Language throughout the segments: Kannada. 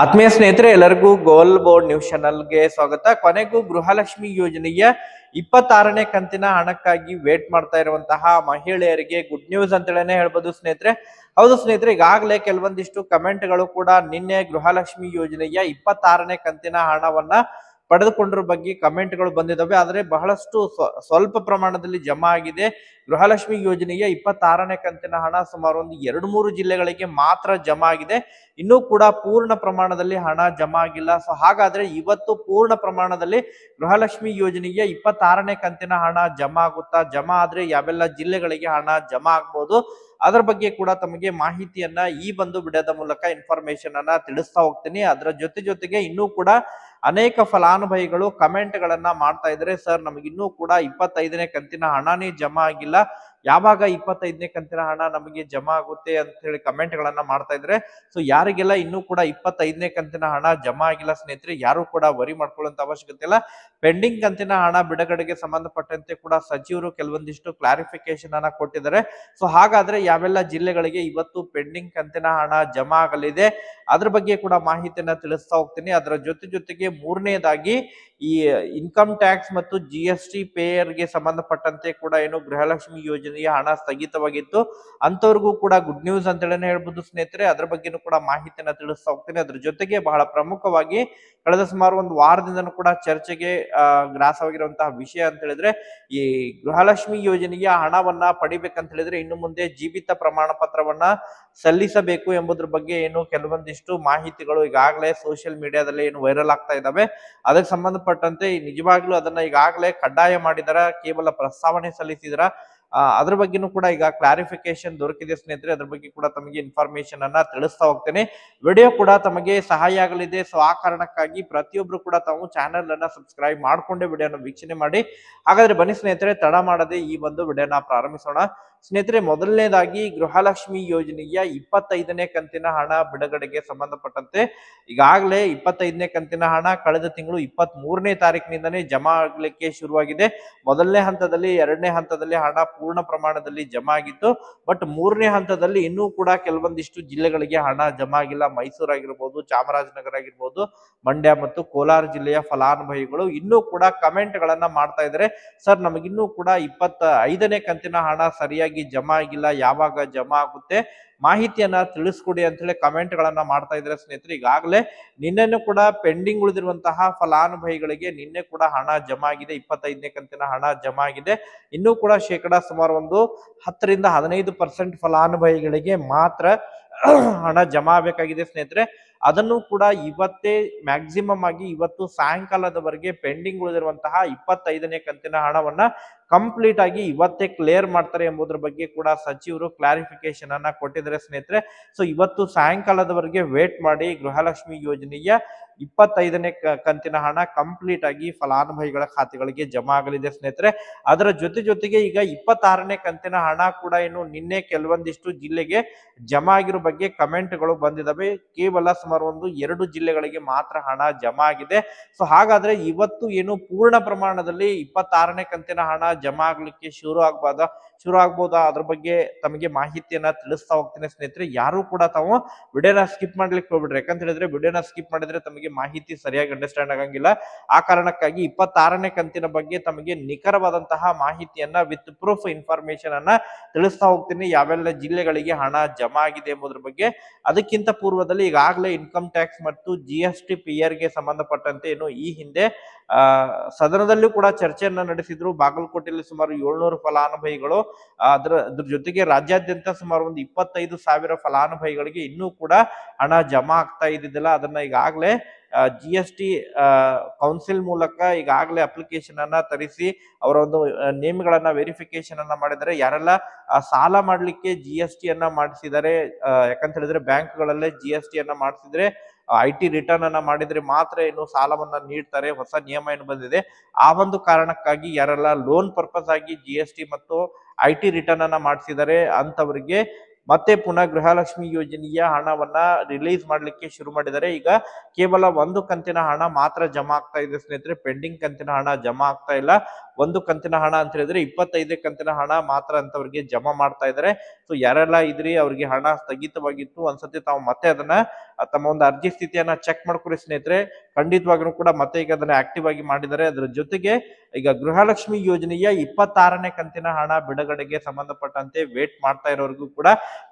ಆತ್ಮೀಯ ಸ್ನೇಹಿತರೆ, ಎಲ್ಲರಿಗೂ ಗೋಲ್ ಬೋರ್ಡ್ ನ್ಯೂಸ್ ಚಾನಲ್ಗೆ ಸ್ವಾಗತ. ಕೊನೆಗೂ ಗೃಹಲಕ್ಷ್ಮಿ ಯೋಜನೆಯ ಇಪ್ಪತ್ತಾರನೇ ಕಂತಿನ ಹಣಕ್ಕಾಗಿ ವೇಟ್ ಮಾಡ್ತಾ ಇರುವಂತಹ ಮಹಿಳೆಯರಿಗೆ ಗುಡ್ ನ್ಯೂಸ್ ಅಂತೇಳೇನೆ ಹೇಳ್ಬೋದು ಸ್ನೇಹಿತರೆ. ಹೌದು ಸ್ನೇಹಿತರೆ, ಈಗಾಗಲೇ ಕೆಲವೊಂದಿಷ್ಟು ಕಮೆಂಟ್ಗಳು ಕೂಡ ನಿನ್ನೆ ಗೃಹಲಕ್ಷ್ಮಿ ಯೋಜನೆಯ ಇಪ್ಪತ್ತಾರನೇ ಕಂತಿನ ಹಣವನ್ನ ಪಡೆದುಕೊಂಡಿರೋ ಬಗ್ಗೆ ಕಮೆಂಟ್ಗಳು ಬಂದಿದ್ದಾವೆ. ಆದರೆ ಬಹಳಷ್ಟು ಸ್ವ- ಸ್ವಲ್ಪ ಪ್ರಮಾಣದಲ್ಲಿ ಜಮಾ ಆಗಿದೆ. ಗೃಹಲಕ್ಷ್ಮಿ ಯೋಜನೆಯ ಇಪ್ಪತ್ತಾರನೇ ಕಂತಿನ ಹಣ ಸುಮಾರು ಒಂದು ಎರಡು ಮೂರು ಜಿಲ್ಲೆಗಳಿಗೆ ಮಾತ್ರ ಜಮಾ ಆಗಿದೆ. ಇನ್ನೂ ಕೂಡ ಪೂರ್ಣ ಪ್ರಮಾಣದಲ್ಲಿ ಹಣ ಜಮಾ ಆಗಿಲ್ಲ. ಸೊ ಹಾಗಾದ್ರೆ ಇವತ್ತು ಪೂರ್ಣ ಪ್ರಮಾಣದಲ್ಲಿ ಗೃಹಲಕ್ಷ್ಮಿ ಯೋಜನೆಯ ಇಪ್ಪತ್ತಾರನೇ ಕಂತಿನ ಹಣ ಜಮಾ ಆಗುತ್ತಾ? ಜಮಾ ಆದ್ರೆ ಯಾವೆಲ್ಲ ಜಿಲ್ಲೆಗಳಿಗೆ ಹಣ ಜಮಾ ಆಗ್ಬೋದು? ಅದರ ಬಗ್ಗೆ ಕೂಡ ತಮಗೆ ಮಾಹಿತಿಯನ್ನ ಈ ಬಂದು ಬಿಡದ ಮೂಲಕ ಇನ್ಫಾರ್ಮೇಶನ್ ಅನ್ನ ತಿಳಿಸ್ತಾ ಹೋಗ್ತೀನಿ. ಅದರ ಜೊತೆ ಜೊತೆಗೆ ಇನ್ನೂ ಕೂಡ ಅನೇಕ ಫಲಾನುಭವಿಗಳು ಕಮೆಂಟ್ ಗಳನ್ನ ಮಾಡ್ತಾ ಇದ್ರೆ ಸರ್ ನಮಗಿನ್ನೂ ಕೂಡ ಇಪ್ಪತ್ತೈದನೇ ಕಂತಿನ ಹಣನೇ ಜಮಾ ಆಗಿಲ್ಲ. ಯಾವಾಗ ಇಪ್ಪತ್ತೈದನೇ ಕಂತಿನ ಹಣ ನಮಗೆ ಜಮಾ ಆಗುತ್ತೆ ಅಂತ ಹೇಳಿ ಕಮೆಂಟ್ ಗಳನ್ನ ಮಾಡ್ತಾ ಇದ್ರೆ ಸೊ ಯಾರಿಗೆಲ್ಲ ಇನ್ನೂ ಕೂಡ ಇಪ್ಪತ್ತೈದನೇ ಕಂತಿನ ಹಣ ಜಮಾ ಆಗಿಲ್ಲ ಸ್ನೇಹಿತರೆ, ಯಾರು ಕೂಡ ವರಿ ಮಾಡ್ಕೊಳ್ಳುವಂತ ಅವಶ್ಯಕತೆ ಇಲ್ಲ. ಪೆಂಡಿಂಗ್ ಕಂತಿನ ಹಣ ಬಿಡುಗಡೆಗೆ ಸಂಬಂಧಪಟ್ಟಂತೆ ಕೂಡ ಸಚಿವರು ಕೆಲವೊಂದಿಷ್ಟು ಕ್ಲಾರಿಫಿಕೇಶನ್ ಅನ್ನ ಕೊಟ್ಟಿದ್ದಾರೆ. ಸೊ ಹಾಗಾದ್ರೆ ಯಾವೆಲ್ಲ ಜಿಲ್ಲೆಗಳಿಗೆ ಇವತ್ತು ಪೆಂಡಿಂಗ್ ಕಂತಿನ ಹಣ ಜಮಾ ಆಗಲಿದೆ, ಅದ್ರ ಬಗ್ಗೆ ಕೂಡ ಮಾಹಿತಿಯನ್ನ ತಿಳಿಸ್ತಾ ಹೋಗ್ತೀನಿ. ಅದರ ಜೊತೆ ಜೊತೆಗೆ ಮೂರನೇದಾಗಿ ಈ ಇನ್ಕಮ್ ಟ್ಯಾಕ್ಸ್ ಮತ್ತು ಜಿ ಎಸ್ ಟಿ ಪೇಯರ್ಗೆ ಸಂಬಂಧಪಟ್ಟಂತೆ ಕೂಡ ಏನು ಗೃಹಲಕ್ಷ್ಮಿ ಯೋಜನೆಯ ಹಣ ಸ್ಥಗಿತವಾಗಿತ್ತು. ಅಂತವರಿಗೂ ಕೂಡ ಗುಡ್ ನ್ಯೂಸ್ ಅಂತೇಳಿ ಹೇಳ್ಬೋದು ಸ್ನೇಹಿತರೆ. ಅದ್ರ ಬಗ್ಗೆನೂ ಕೂಡ ಮಾಹಿತಿಯನ್ನ ತಿಳಿಸ್ತಾ ಹೋಗ್ತೀನಿ. ಅದ್ರ ಜೊತೆಗೆ ಬಹಳ ಪ್ರಮುಖವಾಗಿ ಕಳೆದ ಸುಮಾರು ಒಂದು ವಾರದಿಂದನೂ ಕೂಡ ಚರ್ಚೆಗೆ ಗ್ರಾಸವಾಗಿರುವಂತಹ ವಿಷಯ ಅಂತ ಹೇಳಿದ್ರೆ ಈ ಗೃಹಲಕ್ಷ್ಮಿ ಯೋಜನೆಯ ಹಣವನ್ನ ಪಡಿಬೇಕಂತ ಹೇಳಿದ್ರೆ ಇನ್ನು ಮುಂದೆ ಜೀವಿತ ಪ್ರಮಾಣ ಪತ್ರವನ್ನ ಸಲ್ಲಿಸಬೇಕು ಎಂಬುದ್ರ ಬಗ್ಗೆ ಏನು ಕೆಲವೊಂದಿಷ್ಟು ಮಾಹಿತಿಗಳು ಈಗಾಗಲೇ ಸೋಷಿಯಲ್ ಮೀಡಿಯಾದಲ್ಲಿ ಏನು ವೈರಲ್ ಆಗ್ತಾ ಇದಾವೆ. ಅದಕ್ಕೆ ಸಂಬಂಧಪಟ್ಟಂತೆ ನಿಜವಾಗ್ಲೂ ಅದನ್ನ ಈಗಾಗಲೇ ಕಡ್ಡಾಯ ಮಾಡಿದಾರ, ಕೇವಲ ಪ್ರಸ್ತಾವನೆ ಸಲ್ಲಿಸಿದ್ರ. ಅದ್ರ ಬಗ್ಗೆನೂ ಕೂಡ ಈಗ ಕ್ಲಾರಿಫಿಕೇಶನ್ ದೊರಕಿದೆ ಸ್ನೇಹಿತರೆ. ಅದ್ರ ಬಗ್ಗೆ ಕೂಡ ತಮಗೆ ಇನ್ಫಾರ್ಮೇಶನ್ ಅನ್ನ ತಿಳಿಸ್ತಾ ಹೋಗ್ತೇನೆ. ವಿಡಿಯೋ ಕೂಡ ತಮಗೆ ಸಹಾಯ ಆಗಲಿದೆ. ಸೊ ಆ ಕಾರಣಕ್ಕಾಗಿ ಪ್ರತಿಯೊಬ್ರು ಕೂಡ ತಾವು ಚಾನೆಲ್ ಅನ್ನ ಸಬ್ಸ್ಕ್ರೈಬ್ ಮಾಡ್ಕೊಂಡೆ ವಿಡಿಯೋನ ವೀಕ್ಷಣೆ ಮಾಡಿ. ಹಾಗಾದ್ರೆ ಬನ್ನಿ ಸ್ನೇಹಿತರೆ, ತಡ ಮಾಡದೆ ಈ ಒಂದು ವಿಡಿಯೋನ ಪ್ರಾರಂಭಿಸೋಣ. ಸ್ನೇಹಿತರೆ, ಮೊದಲನೇದಾಗಿ ಗೃಹಲಕ್ಷ್ಮಿ ಯೋಜನೆಯ ಇಪ್ಪತ್ತೈದನೇ ಕಂತಿನ ಹಣ ಬಿಡುಗಡೆಗೆ ಸಂಬಂಧಪಟ್ಟಂತೆ ಈಗಾಗಲೇ ಇಪ್ಪತ್ತೈದನೇ ಕಂತಿನ ಹಣ ಕಳೆದ ತಿಂಗಳು ಇಪ್ಪತ್ತ್ ಮೂರನೇ ತಾರೀಕಿನಿಂದನೇ ಜಮಾ ಆಗ್ಲಿಕ್ಕೆ ಶುರುವಾಗಿದೆ. ಮೊದಲನೇ ಹಂತದಲ್ಲಿ, ಎರಡನೇ ಹಂತದಲ್ಲಿ ಹಣ ಪೂರ್ಣ ಪ್ರಮಾಣದಲ್ಲಿ ಜಮಾ ಆಗಿತ್ತು. ಬಟ್ ಮೂರನೇ ಹಂತದಲ್ಲಿ ಇನ್ನೂ ಕೂಡ ಕೆಲವೊಂದಿಷ್ಟು ಜಿಲ್ಲೆಗಳಿಗೆ ಹಣ ಜಮಾ ಆಗಿಲ್ಲ. ಮೈಸೂರು ಆಗಿರ್ಬೋದು, ಚಾಮರಾಜನಗರ ಆಗಿರ್ಬೋದು, ಮಂಡ್ಯ ಮತ್ತು ಕೋಲಾರ ಜಿಲ್ಲೆಯ ಫಲಾನುಭವಿಗಳು ಇನ್ನೂ ಕೂಡ ಕಮೆಂಟ್ ಗಳನ್ನ ಮಾಡ್ತಾ ಇದ್ದಾರೆ. ಸರ್, ನಮಗಿನ್ನೂ ಕೂಡ ಇಪ್ಪತ್ತ ಐದನೇ ಕಂತಿನ ಹಣ ಸರಿಯಾಗಿ ಜಮಾ ಆಗಿಲ್ಲ, ಯಾವಾಗ ಜಮಾ ಆಗುತ್ತೆ ಮಾಹಿತಿಯನ್ನ ತಿಳಿಸ್ಕೊಡಿ ಅಂತ ಹೇಳಿ ಕಮೆಂಟ್ ಗಳನ್ನ ಮಾಡ್ತಾ ಇದ್ರೆ ಸ್ನೇಹಿತರೆ, ಈಗಾಗಲೇ ನಿನ್ನೆನೂ ಕೂಡ ಪೆಂಡಿಂಗ್ ಉಳಿದಿರುವಂತಹ ಫಲಾನುಭವಿಗಳಿಗೆ ನಿನ್ನೆ ಕೂಡ ಹಣ ಜಮಾ ಆಗಿದೆ, ಇಪ್ಪತ್ತೈದನೇ ಕಂತಿನ ಹಣ ಜಮಾ ಆಗಿದೆ. ಇನ್ನೂ ಕೂಡ ಶೇಕಡ ಸುಮಾರು ಒಂದು ಹತ್ತರಿಂದ ಹದಿನೈದು ಪರ್ಸೆಂಟ್ ಫಲಾನುಭವಿಗಳಿಗೆ ಮಾತ್ರ ಹಣ ಜಮಾ ಆಗಬೇಕಾಗಿದೆ ಸ್ನೇಹಿತರೆ. ಅದನ್ನು ಕೂಡ ಇವತ್ತೇ ಮ್ಯಾಕ್ಸಿಮಮ್ ಆಗಿ ಇವತ್ತು ಸಾಯಂಕಾಲದವರೆಗೆ ಪೆಂಡಿಂಗ್ ಉಳಿದಿರುವಂತಹ ಇಪ್ಪತ್ತೈದನೇ ಕಂತಿನ ಹಣವನ್ನ ಕಂಪ್ಲೀಟ್ ಆಗಿ ಇವತ್ತೇ ಕ್ಲಿಯರ್ ಮಾಡ್ತಾರೆ ಎಂಬುದರ ಬಗ್ಗೆ ಕೂಡ ಸಚಿವರು ಕ್ಲಾರಿಫಿಕೇಶನ್ ಅನ್ನ ಕೊಟ್ಟಿದ್ದಾರೆ ಸ್ನೇಹಿತರೆ. ಸೊ ಇವತ್ತು ಸಾಯಂಕಾಲದವರೆಗೆ ವೇಟ್ ಮಾಡಿ ಗೃಹಲಕ್ಷ್ಮಿ ಯೋಜನೆಯ ಇಪ್ಪತ್ತೈದನೇ ಕಂತಿನ ಹಣ ಕಂಪ್ಲೀಟ್ ಆಗಿ ಫಲಾನುಭವಿಗಳ ಖಾತೆಗಳಿಗೆ ಜಮಾ ಆಗಲಿದೆ ಸ್ನೇಹಿತರೆ. ಅದರ ಜೊತೆ ಜೊತೆಗೆ ಈಗ ಇಪ್ಪತ್ತಾರನೇ ಕಂತಿನ ಹಣ ಕೂಡ ಇನ್ನು ನಿನ್ನೆ ಕೆಲವೊಂದಿಷ್ಟು ಜಿಲ್ಲೆಗೆ ಜಮಾ ಆಗಿರೋ ಬಗ್ಗೆ ಕಮೆಂಟ್ಗಳು ಬಂದಿದ್ದಾವೆ. ಕೇವಲ ಸುಮಾರು ಒಂದು ಎರಡು ಜಿಲ್ಲೆಗಳಿಗೆ ಮಾತ್ರ ಹಣ ಜಮಾ ಆಗಿದೆ. ಸೊ ಹಾಗಾದ್ರೆ ಇವತ್ತು ಏನು ಪೂರ್ಣ ಪ್ರಮಾಣದಲ್ಲಿ ಇಪ್ಪತ್ತಾರನೇ ಕಂತಿನ ಹಣ ಜಮಾ ಆಗ್ಲಿಕ್ಕೆ ಶುರು ಆಗ್ಬಾದ, ಶುರು ಆಗ್ಬೋದಾ? ಅದ್ರ ಬಗ್ಗೆ ತಮಗೆ ಮಾಹಿತಿಯನ್ನ ತಿಳಿಸ್ತಾ ಹೋಗ್ತೀನಿ ಸ್ನೇಹಿತರೆ. ಯಾರು ಕೂಡ ತಾವು ವಿಡಿಯೋನ ಸ್ಕಿಪ್ ಮಾಡ್ಲಿಕ್ಕೆ ಹೋಗ್ಬಿಡ್ರಿ. ಯಾಕಂತ ಹೇಳಿದ್ರೆ ವಿಡಿಯೋನ ಸ್ಕಿಪ್ ಮಾಡಿದ್ರೆ ತಮಗೆ ಮಾಹಿತಿ ಸರಿಯಾಗಿ ಅಂಡರ್ಸ್ಟ್ಯಾಂಡ್ ಆಗಂಗಿಲ್ಲ. ಆ ಕಾರಣಕ್ಕಾಗಿ ಇಪ್ಪತ್ತಾರನೇ ಕಂತಿನ ಬಗ್ಗೆ ತಮಗೆ ನಿಖರವಾದಂತಹ ಮಾಹಿತಿಯನ್ನ ವಿತ್ ಪ್ರೂಫ್ ಇನ್ಫಾರ್ಮೇಶನ್ ಅನ್ನ ತಿಳಿಸ್ತಾ ಹೋಗ್ತೀನಿ. ಯಾವೆಲ್ಲ ಜಿಲ್ಲೆಗಳಿಗೆ ಹಣ ಜಮಾ ಆಗಿದೆ ಎಂಬುದ್ರ ಬಗ್ಗೆ. ಅದಕ್ಕಿಂತ ಪೂರ್ವದಲ್ಲಿ ಈಗಾಗಲೇ ಇನ್ಕಮ್ ಟ್ಯಾಕ್ಸ್ ಮತ್ತು ಜಿ ಎಸ್ ಟಿ ಪಿ ಗೆ ಸಂಬಂಧಪಟ್ಟಂತೆ ಏನು ಈ ಹಿಂದೆ ಸದನದಲ್ಲೂ ಕೂಡ ಚರ್ಚೆಯನ್ನ ನಡೆಸಿದ್ರು. ಬಾಗಲಕೋಟೆಯಲ್ಲಿ ಸುಮಾರು ಏಳ್ನೂರು ಫಲಾನುಭವಿಗಳು ಅದ್ರ ಅದ್ರ ಜೊತೆಗೆ ರಾಜ್ಯಾದ್ಯಂತ ಸುಮಾರು ಒಂದು ಇಪ್ಪತ್ತೈದು ಸಾವಿರ ಫಲಾನುಭವಿಗಳಿಗೆ ಇನ್ನೂ ಕೂಡ ಹಣ ಜಮಾ ಆಗ್ತಾ ಇದ್ದಿದ್ದಿಲ್ಲ. ಅದನ್ನ ಈಗಾಗಲೇ ಜಿ ಎಸ್ ಟಿ ಕೌನ್ಸಿಲ್ ಮೂಲಕ ಈಗಾಗಲೇ ಅಪ್ಲಿಕೇಶನ್ ಅನ್ನ ತರಿಸಿ ಅವರ ಒಂದು ನೇಮ್ಗಳನ್ನ ವೆರಿಫಿಕೇಶನ್ ಅನ್ನ ಮಾಡಿದರೆ ಯಾರೆಲ್ಲ ಸಾಲ ಮಾಡಲಿಕ್ಕೆ ಜಿ ಎಸ್ ಟಿ ಅನ್ನ ಮಾಡಿಸಿದರೆ ಯಾಕಂತ ಹೇಳಿದ್ರೆ ಬ್ಯಾಂಕ್ಗಳಲ್ಲೇ ಜಿ ಎಸ್ ಟಿ ಅನ್ನ ಮಾಡಿಸಿದ್ರೆ ಐ ಟಿ ರಿಟರ್ನ್ ಅನ್ನ ಮಾಡಿದ್ರೆ ಮಾತ್ರ ಏನು ಸಾಲವನ್ನ ನೀಡ್ತಾರೆ, ಹೊಸ ನಿಯಮ ಏನು ಬಂದಿದೆ. ಆ ಒಂದು ಕಾರಣಕ್ಕಾಗಿ ಯಾರೆಲ್ಲ ಲೋನ್ ಪರ್ಪಸ್ ಆಗಿ ಜಿ ಎಸ್ ಟಿ ಮತ್ತು ಐ ಟಿ ರಿಟರ್ನ್ ಅನ್ನ ಮಾಡಿಸಿದರೆ ಅಂತವರಿಗೆ ಮತ್ತೆ ಪುನಃ ಗೃಹಲಕ್ಷ್ಮಿ ಯೋಜನೆಯ ಹಣವನ್ನ ರಿಲೀಸ್ ಮಾಡಲಿಕ್ಕೆ ಶುರು ಮಾಡಿದ್ದಾರೆ. ಈಗ ಕೇವಲ ಒಂದು ಕಂತಿನ ಹಣ ಮಾತ್ರ ಜಮಾ ಆಗ್ತಾ ಇದೆ ಸ್ನೇಹಿತರೆ. ಪೆಂಡಿಂಗ್ ಕಂತಿನ ಹಣ ಜಮಾ ಆಗ್ತಾ ಇಲ್ಲ. ಒಂದು ಕಂತಿನ ಹಣ ಅಂತ ಹೇಳಿದ್ರೆ ಇಪ್ಪತ್ತೈದೇ ಕಂತಿನ ಹಣ ಮಾತ್ರ ಅಂತವ್ರಿಗೆ ಜಮಾ ಮಾಡ್ತಾ ಇದ್ದಾರೆ ಸೊ ಯಾರೆಲ್ಲ ಇದ್ರಿ, ಅವ್ರಿಗೆ ಹಣ ಸ್ಥಗಿತವಾಗಿತ್ತು ಒಂದ್ಸತಿ ತಾವು ಮತ್ತೆ ಅದನ್ನ ತಮ್ಮ ಒಂದು ಅರ್ಜಿ ಸ್ಥಿತಿಯನ್ನ ಚೆಕ್ ಮಾಡ್ಕೊರಿ ಸ್ನೇಹಿತರೆ. ಖಂಡಿತವಾಗ್ಲೂ ಕೂಡ ಮತ್ತೆ ಈಗ ಅದನ್ನ ಆಕ್ಟಿವ್ ಆಗಿ ಮಾಡಿದ್ದಾರೆ. ಅದರ ಜೊತೆಗೆ ಈಗ ಗೃಹಲಕ್ಷ್ಮಿ ಯೋಜನೆಯ ಇಪ್ಪತ್ತಾರನೇ ಕಂತಿನ ಹಣ ಬಿಡುಗಡೆಗೆ ಸಂಬಂಧಪಟ್ಟಂತೆ ವೇಟ್ ಮಾಡ್ತಾ ಇರೋರಿಗೂ ಕೂಡ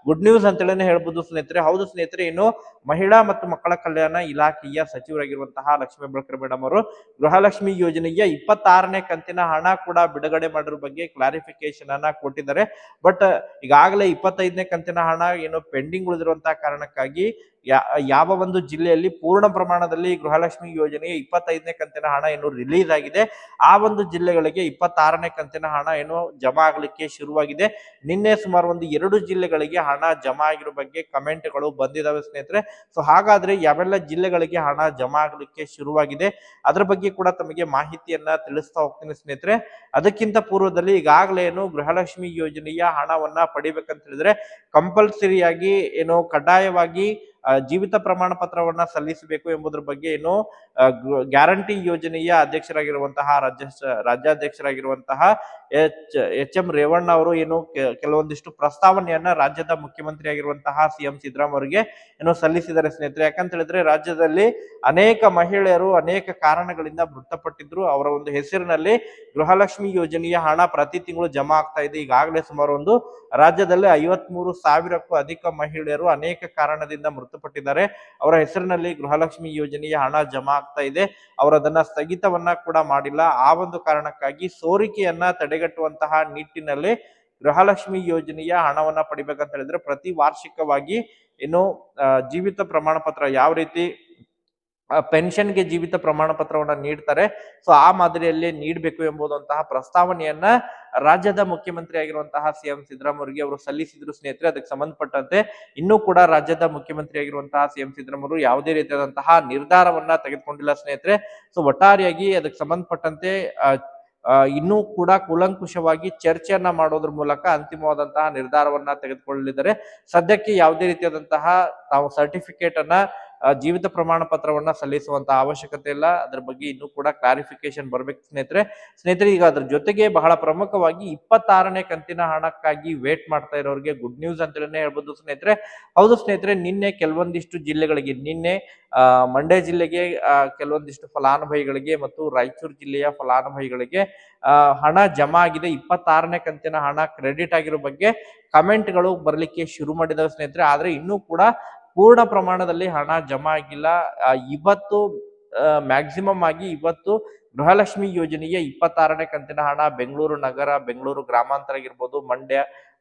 ಗುಡ್ ನ್ಯೂಸ್ ಅಂತೇಳಿ ಹೇಳ್ಬೋದು ಸ್ನೇಹಿತರೆ. ಹೌದು ಸ್ನೇಹಿತರೆ, ಇನ್ನು ಮಹಿಳಾ ಮತ್ತು ಮಕ್ಕಳ ಕಲ್ಯಾಣ ಇಲಾಖೆಯ ಸಚಿವರಾಗಿರುವಂತಹ ಲಕ್ಷ್ಮೀ ಬಳಕರ್ ಮೇಡಮ್ ಅವರು ಗೃಹಲಕ್ಷ್ಮಿ ಯೋಜನೆಯ ಇಪ್ಪತ್ತಾರನೇ ಕಂತಿನ ಹಣ ಕೂಡ ಬಿಡುಗಡೆ ಮಾಡಿರೋ ಬಗ್ಗೆ ಕ್ಲಾರಿಫಿಕೇಶನ್ ಅನ್ನ ಕೊಟ್ಟಿದ್ದಾರೆ. ಬಟ್ ಈಗಾಗಲೇ ಇಪ್ಪತ್ತೈದನೇ ಕಂತಿನ ಹಣ ಏನು ಪೆಂಡಿಂಗ್ ಉಳಿದಿರುವಂತಹ ಕಾರಣಕ್ಕಾಗಿ ಯಾವ ಒಂದು ಜಿಲ್ಲೆಯಲ್ಲಿ ಪೂರ್ಣ ಪ್ರಮಾಣದಲ್ಲಿ ಗೃಹಲಕ್ಷ್ಮಿ ಯೋಜನೆಯ ಇಪ್ಪತ್ತೈದನೇ ಕಂತಿನ ಹಣ ಏನು ರಿಲೀಸ್ ಆಗಿದೆ. ಆ ಒಂದು ಜಿಲ್ಲೆಗಳಿಗೆ ಇಪ್ಪತ್ತಾರನೇ ಕಂತಿನ ಹಣ ಏನು ಜಮಾ ಆಗಲಿಕ್ಕೆ ಶುರುವಾಗಿದೆ. ನಿನ್ನೆ ಸುಮಾರು ಒಂದು ಎರಡು ಜಿಲ್ಲೆಗಳಿಗೆ ಹಣ ಜಮಾ ಆಗಿರೋ ಬಗ್ಗೆ ಕಮೆಂಟ್ಗಳು ಬಂದಿದ್ದಾವೆ ಸ್ನೇಹಿತರೆ. ಸೊ ಹಾಗಾದ್ರೆ ಯಾವೆಲ್ಲ ಜಿಲ್ಲೆಗಳಿಗೆ ಹಣ ಜಮಾ ಆಗಲಿಕ್ಕೆ ಶುರುವಾಗಿದೆ? ಅದರ ಬಗ್ಗೆ ಕೂಡ ತಮಗೆ ಮಾಹಿತಿಯನ್ನ ತಿಳಿಸ್ತಾ ಹೋಗ್ತೀನಿ ಸ್ನೇಹಿತರೆ. ಅದಕ್ಕಿಂತ ಪೂರ್ವದಲ್ಲಿ ಈಗಾಗಲೇ ಏನು ಗೃಹಲಕ್ಷ್ಮಿ ಯೋಜನೆಯ ಹಣವನ್ನ ಪಡಿಬೇಕಂತ ಹೇಳಿದ್ರೆ, ಕಂಪಲ್ಸರಿಯಾಗಿ ಏನು ಕಡ್ಡಾಯವಾಗಿ ಜೀವಿತ ಪ್ರಮಾಣ ಪತ್ರವನ್ನ ಸಲ್ಲಿಸಬೇಕು ಎಂಬುದರ ಬಗ್ಗೆ ಏನು ಗ್ಯಾರಂಟಿ ಯೋಜನೆಯ ಅಧ್ಯಕ್ಷರಾಗಿರುವಂತಹ ರಾಜ್ಯ, ರಾಜ್ಯಾಧ್ಯಕ್ಷರಾಗಿರುವಂತಹ ಎಚ್ ಎಚ್ ಎಂ ರೇವಣ್ಣ ಅವರು ಏನು ಕೆಲವೊಂದಿಷ್ಟು ಪ್ರಸ್ತಾವನೆಯನ್ನ ರಾಜ್ಯದ ಮುಖ್ಯಮಂತ್ರಿ ಆಗಿರುವಂತಹ ಸಿ ಎಂ ಸಿದ್ದರಾಮ್ ಅವರಿಗೆ ಏನು ಸಲ್ಲಿಸಿದ್ದಾರೆ ಸ್ನೇಹಿತರೆ. ಯಾಕಂತ ಹೇಳಿದ್ರೆ ರಾಜ್ಯದಲ್ಲಿ ಅನೇಕ ಮಹಿಳೆಯರು ಅನೇಕ ಕಾರಣಗಳಿಂದ ಮೃತಪಟ್ಟಿದ್ರು. ಅವರ ಒಂದು ಹೆಸರಿನಲ್ಲಿ ಗೃಹಲಕ್ಷ್ಮಿ ಯೋಜನೆಯ ಹಣ ಪ್ರತಿ ತಿಂಗಳು ಜಮಾ ಆಗ್ತಾ ಇದೆ. ಈಗಾಗಲೇ ಸುಮಾರು ಒಂದು ರಾಜ್ಯದಲ್ಲಿ ಐವತ್ಮೂರು ಸಾವಿರಕ್ಕೂ ಅಧಿಕ ಮಹಿಳೆಯರು ಅನೇಕ ಕಾರಣದಿಂದ ಮೃತಪಟ್ಟಿದ್ದಾರೆ ಅವರ ಹೆಸರಿನಲ್ಲಿ ಗೃಹಲಕ್ಷ್ಮಿ ಯೋಜನೆಯ ಹಣ ಜಮಾ ಆಗ್ತಾ ಇದೆ. ಅವರು ಅದನ್ನ ಸ್ಥಗಿತವನ್ನ ಕೂಡ ಮಾಡಿಲ್ಲ. ಆ ಒಂದು ಕಾರಣಕ್ಕಾಗಿ ಸೋರಿಕೆಯನ್ನ ತಡೆಗಟ್ಟುವಂತಹ ನಿಟ್ಟಿನಲ್ಲಿ ಗೃಹಲಕ್ಷ್ಮಿ ಯೋಜನೆಯ ಹಣವನ್ನ ಪಡಿಬೇಕಂತ ಹೇಳಿದ್ರೆ ಪ್ರತಿ ವಾರ್ಷಿಕವಾಗಿ ಏನು ಜೀವಿತ ಪ್ರಮಾಣ ಪತ್ರ ಯಾವ ರೀತಿ ಪೆನ್ಷನ್ಗೆ ಜೀವಿತ ಪ್ರಮಾಣ ಪತ್ರವನ್ನ ನೀಡ್ತಾರೆ. ಸೊ, ಆ ಮಾದರಿಯಲ್ಲಿ ನೀಡಬೇಕು ಎಂಬುದಂತಹ ಪ್ರಸ್ತಾವನೆಯನ್ನ ರಾಜ್ಯದ ಮುಖ್ಯಮಂತ್ರಿ ಆಗಿರುವಂತಹ ಸಿಎಂ ಎಂ ಸಿದ್ದರಾಮ್ ಅವರು ಸಲ್ಲಿಸಿದ್ರು ಸ್ನೇಹಿತರೆ. ಅದಕ್ಕೆ ಸಂಬಂಧಪಟ್ಟಂತೆ ಇನ್ನೂ ಕೂಡ ರಾಜ್ಯದ ಮುಖ್ಯಮಂತ್ರಿ ಆಗಿರುವಂತಹ ಸಿಎಂ ಎಂ ಸಿದ್ದರಾಮ್ ಅವರು ಯಾವುದೇ ರೀತಿಯಾದಂತಹ ನಿರ್ಧಾರವನ್ನ ತೆಗೆದುಕೊಂಡಿಲ್ಲ ಸ್ನೇಹಿತರೆ. ಸೊ, ಒಟ್ಟಾರೆಯಾಗಿ ಅದಕ್ಕೆ ಸಂಬಂಧಪಟ್ಟಂತೆ ಇನ್ನೂ ಕೂಡ ಕೂಲಂಕುಷವಾಗಿ ಚರ್ಚೆಯನ್ನ ಮಾಡೋದ್ರ ಮೂಲಕ ಅಂತಿಮವಾದಂತಹ ನಿರ್ಧಾರವನ್ನ ತೆಗೆದುಕೊಳ್ಳಲಿದ್ದಾರೆ. ಸದ್ಯಕ್ಕೆ ಯಾವುದೇ ರೀತಿಯಾದಂತಹ ತಾವು ಸರ್ಟಿಫಿಕೇಟ್ ಅನ್ನ ಜೀವಿತ ಪ್ರಮಾಣ ಪತ್ರವನ್ನ ಸಲ್ಲಿಸುವಂತ ಅವಶ್ಯಕತೆ ಇಲ್ಲ. ಅದ್ರ ಬಗ್ಗೆ ಇನ್ನೂ ಕೂಡ ಕ್ಲಾರಿಫಿಕೇಶನ್ ಬರ್ಬೇಕು ಸ್ನೇಹಿತರೆ. ಸ್ನೇಹಿತರೆ, ಈಗ ಅದ್ರ ಜೊತೆಗೆ ಬಹಳ ಪ್ರಮುಖವಾಗಿ ಇಪ್ಪತ್ತಾರನೇ ಕಂತಿನ ಹಣಕ್ಕಾಗಿ ವೇಟ್ ಮಾಡ್ತಾ ಇರೋರಿಗೆ ಗುಡ್ ನ್ಯೂಸ್ ಅಂತಲೇ ಹೇಳ್ಬೋದು ಸ್ನೇಹಿತರೆ. ಹೌದು ಸ್ನೇಹಿತರೆ, ನಿನ್ನೆ ಕೆಲವೊಂದಿಷ್ಟು ಜಿಲ್ಲೆಗಳಿಗೆ, ನಿನ್ನೆ ಮಂಡ್ಯ ಜಿಲ್ಲೆಗೆ ಕೆಲವೊಂದಿಷ್ಟು ಫಲಾನುಭವಿಗಳಿಗೆ ಮತ್ತು ರಾಯಚೂರು ಜಿಲ್ಲೆಯ ಫಲಾನುಭವಿಗಳಿಗೆ ಹಣ ಜಮಾ ಆಗಿದೆ. ಇಪ್ಪತ್ತಾರನೇ ಕಂತಿನ ಹಣ ಕ್ರೆಡಿಟ್ ಆಗಿರೋ ಬಗ್ಗೆ ಕಮೆಂಟ್ಗಳು ಬರಲಿಕ್ಕೆ ಶುರು ಮಾಡಿದ ಸ್ನೇಹಿತರೆ. ಆದ್ರೆ ಇನ್ನೂ ಕೂಡ ಪೂರ್ಣ ಪ್ರಮಾಣದಲ್ಲಿ ಹಣ ಜಮಾ ಆಗಿಲ್ಲ. ಇವತ್ತು ಮ್ಯಾಕ್ಸಿಮಮ್ ಆಗಿ ಇವತ್ತು ಗೃಹಲಕ್ಷ್ಮಿ ಯೋಜನೆಯ ಇಪ್ಪತ್ತಾರನೇ ಕಂತಿನ ಹಣ ಬೆಂಗಳೂರು ನಗರ, ಬೆಂಗಳೂರು ಗ್ರಾಮಾಂತರ ಆಗಿರ್ಬೋದು, ಮಂಡ್ಯ,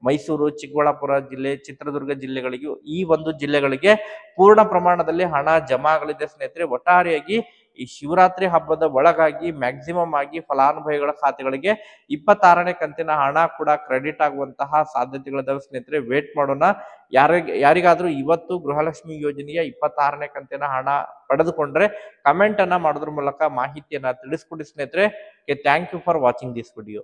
ಮೈಸೂರು, ಚಿಕ್ಕಬಳ್ಳಾಪುರ ಜಿಲ್ಲೆ, ಚಿತ್ರದುರ್ಗ ಜಿಲ್ಲೆಗಳಿಗೂ ಈ ಒಂದು ಜಿಲ್ಲೆಗಳಿಗೆ ಪೂರ್ಣ ಪ್ರಮಾಣದಲ್ಲಿ ಹಣ ಜಮಾ ಆಗಲಿದೆ ಸ್ನೇಹಿತರೆ. ಒಟ್ಟಾರೆಯಾಗಿ ಈ ಶಿವರಾತ್ರಿ ಹಬ್ಬದ ಒಳಗಾಗಿ ಮ್ಯಾಕ್ಸಿಮಮ್ ಆಗಿ ಫಲಾನುಭವಿಗಳ ಖಾತೆಗಳಿಗೆ ಇಪ್ಪತ್ತಾರನೇ ಕಂತಿನ ಹಣ ಕೂಡ ಕ್ರೆಡಿಟ್ ಆಗುವಂತಹ ಸಾಧ್ಯತೆಗಳಿದಾವೆ ಸ್ನೇಹಿತರೆ. ವೇಟ್ ಮಾಡೋಣ. ಯಾರಿಗೆ, ಯಾರಿಗಾದ್ರೂ ಇವತ್ತು ಗೃಹಲಕ್ಷ್ಮಿ ಯೋಜನೆಯ ಇಪ್ಪತ್ತಾರನೇ ಕಂತಿನ ಹಣ ಪಡೆದುಕೊಂಡ್ರೆ ಕಮೆಂಟ್ ಅನ್ನ ಮಾಡೋದ್ರ ಮೂಲಕ ಮಾಹಿತಿಯನ್ನ ತಿಳಿಸ್ಕೊಡಿ ಸ್ನೇಹಿತರೆ. Thank you for watching this video